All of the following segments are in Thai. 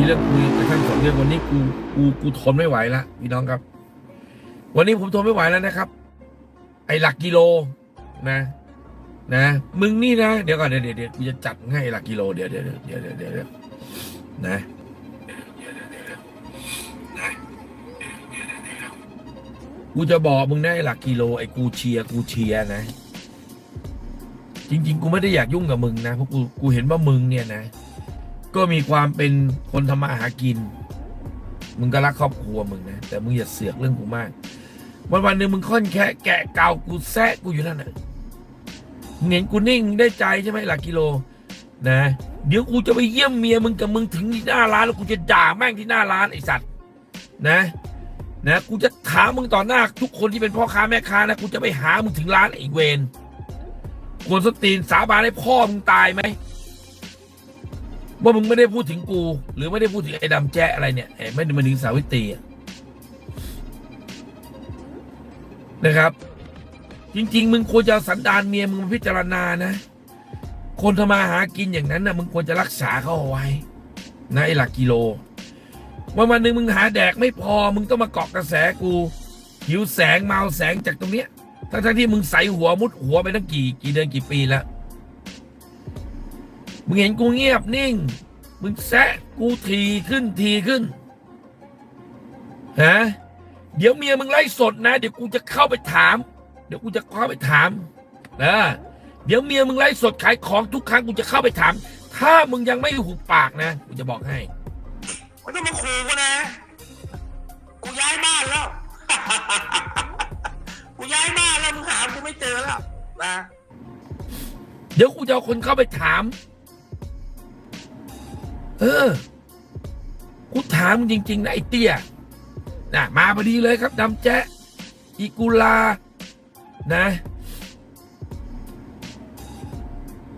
มีเรื่องคุยกับท่านสองเรื่องวันนี้กูกูกูทนไม่ไหวละพี่น้องครับ วันนี้ผมทนไม่ไหวแล้วนะครับ ไอหลักกิโลนะ นะ มึงนี่นะเดี๋ยวก่อนเดี๋ยวเดี๋ยวกูจะจัดให้หลักกิโลเดี๋ยวเดี๋ยวเดี๋ยวเดี๋ยวเดี๋ยวนะกูจะบอกมึงไอ้หลักกิโลไอ้กูเชียร์กูเชียร์นะ จริง ๆ กูไม่ได้อยากยุ่งกับมึงนะเพราะกูกูเห็นว่ามึงเนี่ยนะ ก็มีความเป็นคนทำมาหากิน มึงก็รักครอบครัวมึงนะ แต่มึงอย่าเสือกเรื่องกูมาก วันวันหนึ่งมึงค่อนแค่แกะเกากูแซะกูอยู่นั่นน่ะมึงเห็นกูนิ่งได้ใจใช่ไหมหลักกิโล นะ เดี๋ยวกูจะไปเยี่ยมเมียมึงกับมึงถึงที่หน้าร้านแล้วกูจะด่าแม่งที่หน้าร้านไอสัตว์ นะ นะ กูจะถามมึงต่อหน้า ทุกคนที่เป็นพ่อค้าแม่ค้านะกูจะไปหามึงถึงร้านไอเวนควรสตีนสาบานให้พ่อมึงตายไหม ว่ามึงไม่ได้พูดถึงกู หรือไม่ได้พูดถึงไอ้ดำแจ๊ะอะไรเนี่ยเอ้ไม่ได้มาถึงสาวิตรีนะครับ จริง ๆ มึงควรจะสันดานเมียมึงพิจารณานะ คนทำมาหากินอย่างนั้นนะมึงควรจะรักษาเขาเอาไว้นะไอ้หลักกิโลวันวันหนึ่งมึงหาแดกไม่พอ มึงต้องมาเกาะกระแสกูหิวแสงเมาแสงจากตรงเนี้ยทั้งๆที่มึงใส่หัวมุดหัวไปตั้งกี่กี่เดือนกี่ปีแล้ว มึงเห็นกูเงียบนิ่ง มึงแซะกูทีขึ้นทีขึ้นฮะเดี๋ยวเมียมึงไล่สดนะ เดี๋ยวกูจะเข้าไปถาม เดี๋ยวกูจะเข้าไปถามนะเดี๋ยวเมียมึงไล่สดขายของทุกครั้งกูจะเข้าไปถาม ถ้ามึงยังไม่หุบปากนะกูจะบอกให้ไม่ต้องมาขู่กูนะ กูย้ายบ้านแล้ว กูย้ายบ้านแล้วมึงหากูไม่เจอแล้วนะ เดี๋ยวกูจะเอาคนเข้าไปถาม เออกูถามมึงจริง ๆ นะ ไอ้เตี้ยนะมาพอดีเลยครับดำแจ๊ะอีกุลา นะ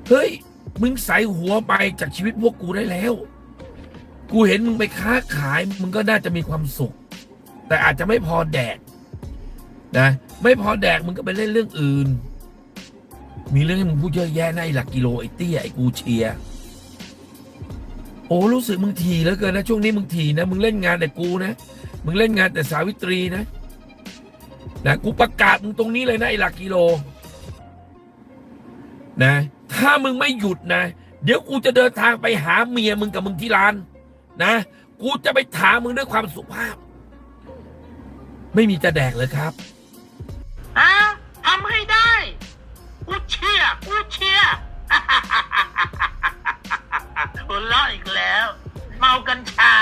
เฮ้ย มึงใส่หัวไปจากชีวิตพวกกูได้แล้ว กูเห็นมึงไปค้าขาย มึงก็น่าจะมีความสุข แต่อาจจะไม่พอแดก นะ ไม่พอแดกมึงก็ไปเล่นเรื่องอื่น มีเรื่องให้มึงพูดเยอะแยะในหลักกิโลไอ้เตี้ยไอ้กูเชียร์ อ้รู้สึกมึงทีแล้วเกินนะช่วงนี้มึงทีนะมึงเล่นงานแต่กูนะมึงเล่นงานแต่สาวิตรีนะนะกูประกาศมึงตรงนี้เลยนะไอหลักกิโล นะ ถ้ามึงไม่หยุดนะ เดี๋ยวกูจะเดินทางไปหาเมียมึงกับมึงที่ร้าน นะ กูจะไปถามมึงด้วยความสุภาพ ไม่มีจะแดกเลยครับอะทำให้ได้ กูเชื่อกูเชื่อ หัวเราะอีกแล้ว เมากัญชา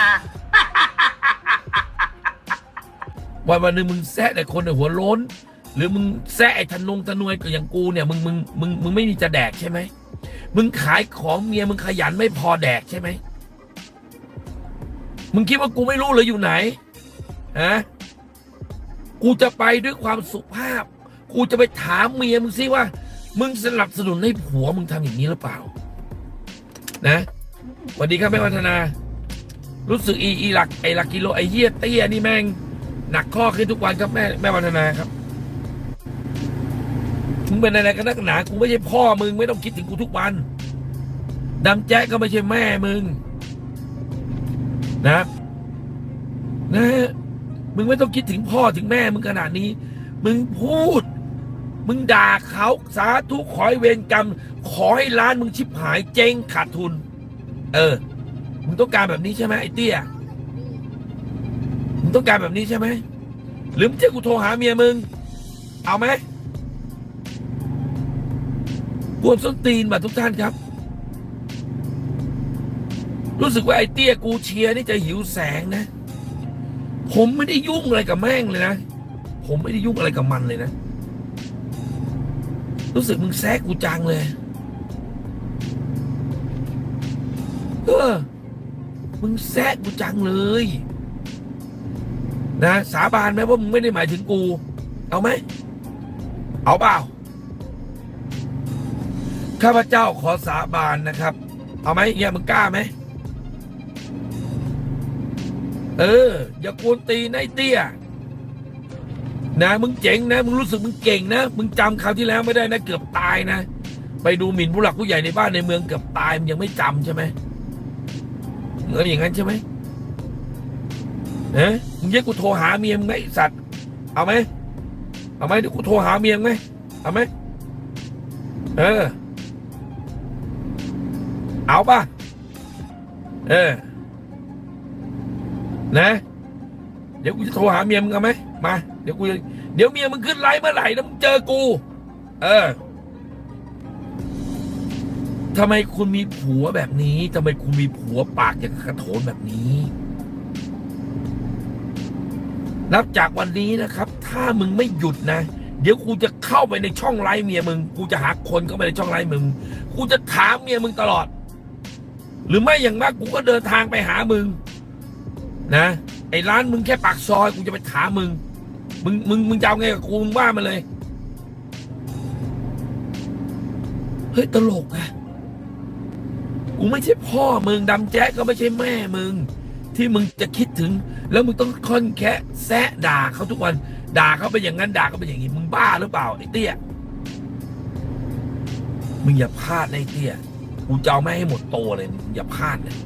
วันวันหนึ่งมึงแซะแต่คนในหัวโล้น หรือมึงแซะไอ้ธนงธนวยกับอย่างกูเนี่ยมึงมึงมึงมึงไม่มีจะแดกใช่ไหมมึงขายของเมียมึงขยันไม่พอแดกใช่ไหมมึงคิดว่ากูไม่รู้เลยอยู่ไหนฮะกูจะไปด้วยความสุภาพ กูจะไปถามเมียมึงสิว่า มึงสนับสนุนให้ผัวมึงทำอย่างนี้หรือเปล่า นะสวัสดีครับแม่วัฒนา รู้สึกอีอีหลักไอหลักกิโลไอเหี้ยเตี้ยนี่แม่งหนักข้อขึ้นทุกวันครับแม่แม่วันธนาครับมึงเป็นอะไรกันนักหนากูไม่ใช่พ่อมึงไม่ต้องคิดถึงกูทุกวันดำแจ๊กก็ไม่ใช่แม่มึง นะ นะมึงไม่ต้องคิดถึงพ่อถึงแม่มึงขนาดนี้ มึงพูด มึงด่าเขาสาธุขอให้เวรกรรม ขอให้ร้านมึงชิบหายเจ๊งขาดทุน เออ มึงต้องการแบบนี้ใช่ไหมไอ้เตี้ย มึงต้องการแบบนี้ใช่ไหมหรือมึงจะกูโทรหาเมียมึง เอาไหมกวนส้นตีนแบบทุกท่านครับ รู้สึกว่าไอ้เตี้ยกูเชียร์นี่จะหิวแสงนะ ผมไม่ได้ยุ่งอะไรกับแม่งเลยนะ ผมไม่ได้ยุ่งอะไรกับมันเลยนะ รู้สึกมึงแซกกูจังเลย เออ มึงแซกกูจังเลย นะ สาบานไหมว่ามึงไม่ได้หมายถึงกู เอาไหม เอาเปล่า ข้าพเจ้าขอสาบานนะครับ เอาไหมเนี่ยมึงกล้าไหม เออ อย่ากวนตีนไอ้เตี้ย นะมึงเจ๋งนะ มึงรู้สึกมึงเก่งนะ มึงจำคราวที่แล้วไม่ได้นะเกือบตายนะ ไปดูหมิ่นผู้หลักผู้ใหญ่ในบ้านในเมืองเกือบตายมึงยังไม่จำใช่ไหมมึงเอาอย่างนั้นใช่ไหมเอ๊ะมึงแยกกูโทรหาเมียมึงไหมสัตว์ เอาไหมเอาไหมเดี๋ยวกูโทรหาเมียมึงไหมเอาไหมเออ เอาป่ะ เออ นะ เดี๋ยวกูจะโทรหาเมียมึงเอาไหม มาเดี๋ยวกูเดี๋ยวเมียมึงขึ้นไลฟ์เมื่อไหร่นะมึงเจอกู เออทำไมคุณมีผัวแบบนี้ทำไมคุณมีผัวปากอย่างกระโถนแบบนี้ นับจากวันนี้นะครับ ถ้ามึงไม่หยุดนะ เดี๋ยวกูจะเข้าไปในช่องไลฟ์เมียมึง กูจะหาคนเข้าไปในช่องไลฟ์มึง กูจะถามเมียมึงตลอด หรือไม่อย่างมากกูก็เดินทางไปหามึง นะ ไอ้ร้านมึงแค่ปากซอย กูจะไปถามมึง มึงมึงมึงจะเอาไงกับกูมึงว่ามาเลย เฮ้ยตลกอะกูไม่ใช่พ่อมึงดำแจ๊กก็ไม่ใช่แม่มึง ที่มึงจะคิดถึง แล้วมึงต้องค่อนแค่แซะด่าเขาทุกวัน ด่าเขาไปอย่างนั้นด่าเขาไปอย่างนี้มึงบ้าหรือเปล่าไอ้เตี้ยมึงอย่าพลาดไอ้เตี้ยกูจะเอาไม่ให้หมดโตเลยมึงอย่าพลาดนะ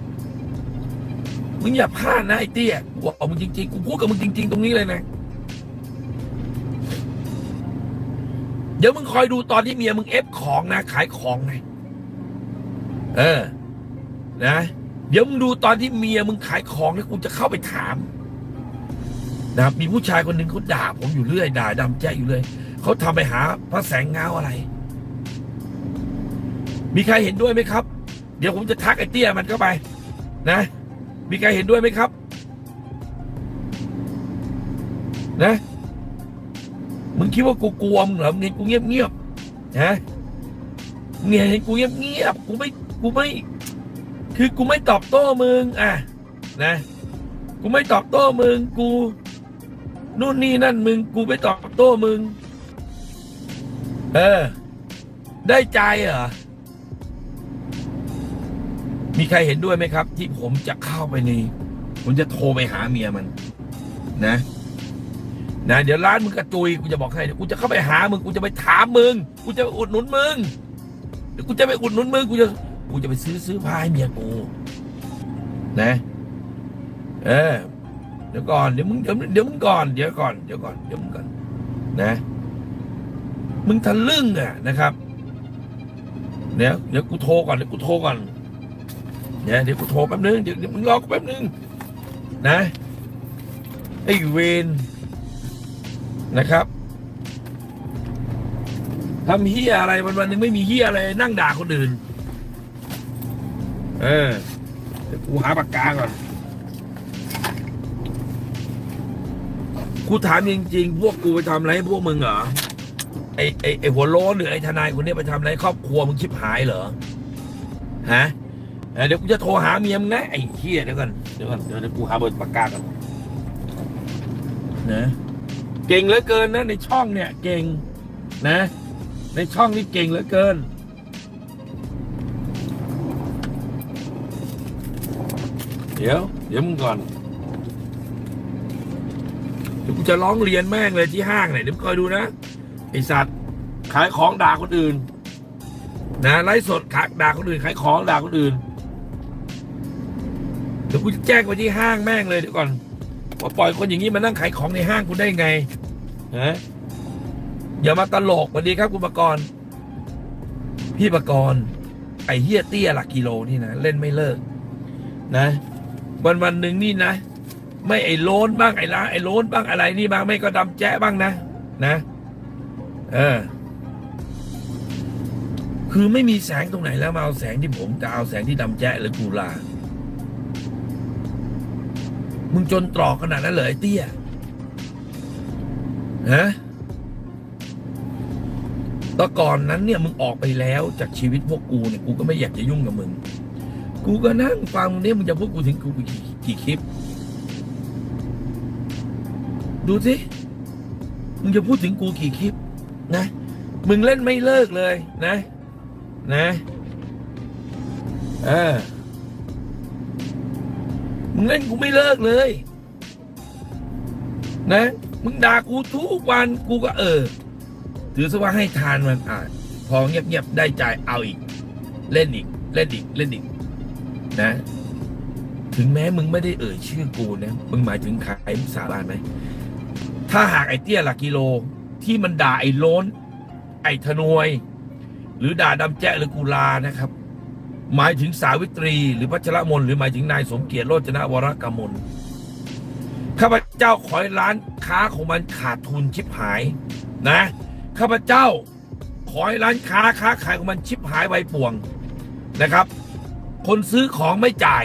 มึงอย่าพลาดนะไอ้เตี้ยกูบอกมึงจริงๆกูพูดกับมึงจริง ๆ ตรงนี้เลยนะ ดี๋ยวมึงคอยดูตอนที่เมียมึงเอฟของนะ ขายของไงเออ นะ เดี๋ยวมึงดูตอนที่เมียมึงขายของแล้วกูจะเข้าไปถามนะครับมีผู้ชายคนหนึ่งเขาด่า ผมอยู่เรื่อยด่าดำแจ๊อยู่เลยเขาทำไปหาพระแสงเงาอะไร มีใครเห็นด้วยไหมครับ เดี๋ยวผมจะทักไอ้เตี้ยมันเข้าไป นะ มีใครเห็นด้วยไหมครับ นะ มึงคิดว่ากูกลัวมึงเหรอมึงเห็นกูเงียบเงียบนะมึงเห็นกูเงียบเงียบกูไม่กูไม่ คือกูไม่ตอบโต้มึงอะนะ กูไม่ตอบโต้มึงกูนู่นนี่นั่นมึงกูไม่ตอบโต้มึง เออ ได้ใจเหรอมีใครเห็นด้วยไหมครับ ที่ผมจะเข้าไปในผมจะโทรไปหาเมียมัน นะ นะเดี๋ยวร้านมึงกระจุยกูจะบอกให้เดี๋ยวกูจะเข้าไปหามึงกูจะไปถามมึงกูจะไปอุดหนุนมึงเดี๋ยวกูจะไปอุดหนุนมึงกูจะกูจะไปซื้อซื้อพายเมียกูนะ เออเดี๋ยวก่อนเดี๋ยวมึงเดี๋ยวเดี๋ยวมึงก่อนเดี๋ยวก่อนเดี๋ยวก่อนเดี๋ยวมึงก่อนนะ มึงทะลึ่งอะนะครับเดี๋ยวเดี๋ยวกูโทรก่อนเดี๋ยวกูโทรก่อนเดี๋ยเดี๋ยวกูโทรแป๊บนึงเดี๋ยวเดี๋ยวมึงรอกูแป๊บนึงนะไอ้เวน นะครับทำเฮียอะไรวันวันหนึ่งไม่มีเฮียอะไรนั่งด่าคนอื่น เออกูหาปากกาก่อนกูถามจริงๆ พวกกูไปทำอะไรให้พวกมึงเหรอไอไอไอหัวโล้นหรือไอทนายคนนี้ไปทำอะไรครอบครัวมึงชิบหายเหรอฮะเดี๋ยวกูจะโทรหาเมียมึงนะไอ้เฮียเดี๋ยวก่อนเดี๋ยวก่อนเดี๋ยวเดี๋ยวกูหาเบอร์ปากกาก่อนนะ เก่งเหลือเกินนะในช่องเนี่ยเก่งนะ ในช่องนี้เก่งเหลือเกิน เดี๋ยว เดี๋ยวมึงก่อนเดี๋ยวกูจะร้องเรียนแม่งเลยที่ห้างเนี่ยเดี๋ยวคอยดูนะไอสัตว์ขายของด่าคนอื่น นะไลฟ์สดขายด่าคนอื่นขายของด่าคนอื่นเดี๋ยวกูจะแจ้งไปที่ห้างแม่งเลยเดี๋ยวก่อน ว่าปล่อยคนอย่างนี้มานั่งขายของในห้างคุณได้ไงฮะอย่ามาตลกสวัสดีครับคุณปกรณ์พี่ปกรณ์ไอเฮียเตี้ยหลักกิโลนี่นะเล่นไม่เลิก นะ วันวันหนึ่งนี่นะ ไม่ไอ้โลนบ้างไอ้ล้าไอ้โลนบ้างอะไรนี่บ้างไม่ก็ดำแจ๊บ้างนะ นะ เออ คือไม่มีแสงตรงไหนแล้วมาเอาแสงที่ผมจะเอาแสงที่ดำแจ๊หรือกูลา มึงจนตรอกขนาดนั้นเลยเตี้ยฮะตอนก่อนนั้นเนี่ยมึงออกไปแล้วจากชีวิตพวกกูเนี่ยกูก็ไม่อยากจะยุ่งกับมึง กูก็นั่งฟังเนี่ยมึงจะพูดกูถึงกูกี่คลิป ดูสิ มึงจะพูดถึงกูกี่คลิป นะ มึงเล่นไม่เลิกเลยนะ นะ เออ มึงเล่นกูไม่เลิกเลย นะ มึงด่ากูทุกวันกูก็เออ ถือซะว่าให้ทานมันอ่านพอเงียบๆได้ใจเอาอีก เล่นอีก เล่นอีก เล่นอีก นะ ถึงแม้มึงไม่ได้เอ่ยชื่อกูนะ มึงหมายถึงใครมึงสาบานไหม ถ้าหากไอ้เตี้ยหลักกิโลที่มันด่าไอ้โล้น ไอ้ธนวย หรือด่าดำแจ้หรือกุลานะครับ หมายถึงสาวิตรี หรือพัชรมนหรือหมายถึงนายสมเกียรติโรจนวรกมลข้าพเจ้าขอให้ร้านค้าของมันขาดทุนชิบหายนะข้าพเจ้าขอให้ร้านค้าค้าขายของมันชิบหายใบป่วงนะครับ คนซื้อของไม่จ่าย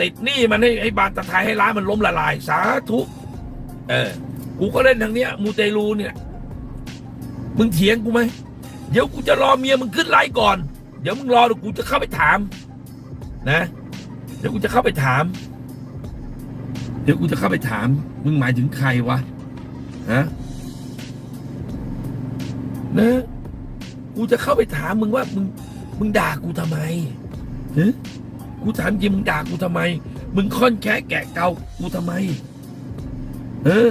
ติดหนี้มันให้ให้บานตะไทยให้ร้านมันล้มละลาย สาธุเออกูก็เล่นทางเนี้ย มูเตลูเนี่ยมึงเถียงกูไหมเดี๋ยวกูจะรอเมียมึงขึ้นไลฟ์ก่อน เดี๋ยวมึงรอเดี๋ยวกูจะเข้าไปถาม นะ เดี๋ยวกูจะเข้าไปถาม เดี๋ยวกูจะเข้าไปถาม มึงหมายถึงใครวะฮะนะกูจะเข้าไปถามมึงว่ามึงมึงด่ากูทำไมฮะกูถามจริงมึงด่ากูทำไม มึงค่อนแค่แกะเกากูทำไม เออ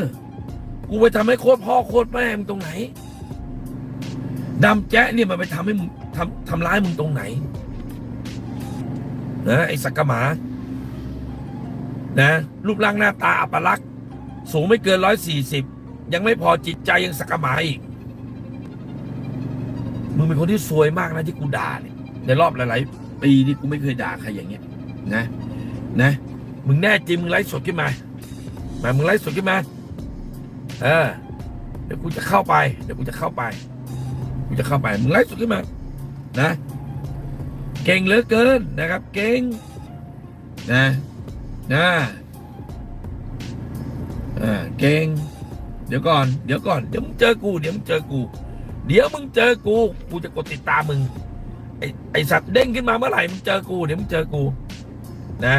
กูไปทำให้โคตรพ่อโคตรแม่มึงตรงไหนดำแจ๊ะเนี่ยมันไปทำให้มึง ทำทำร้ายมึงตรงไหน นะไอ้สักกะหมา นะ รูปร่างหน้าตาอัปลักษณ์สูงไม่เกินร้อยสี่สิบยังไม่พอจิตใจยังสักกะหมาอีก มึงเป็นคนที่ซวยมากนะที่กูด่าเนี่ยในรอบหลาย ๆ ปีนี่กูไม่เคยด่าใครอย่างเงี้ย นะ นะ มึงแน่จริงมึงไลฟ์สดขึ้นมา มามึงไลฟ์สดขึ้นมา เออ เดี๋ยวกูจะเข้าไป เดี๋ยวกูจะเข้าไป กูจะเข้าไป มึงไลฟ์สดขึ้นมา นะ เก่งเหลือเกินนะครับ เก่งนะนะอ่าเก่ง เดี๋ยวก่อน เดี๋ยวก่อน เดี๋ยวมึงเจอกู เดี๋ยวมึงเจอกู เดี๋ยวมึงเจอกู กูจะกดติดตามมึง ไอไอสัตว์เด้งขึ้นมาเมื่อไหร่ มึงเจอกู เดี๋ยวมึงเจอกู นะ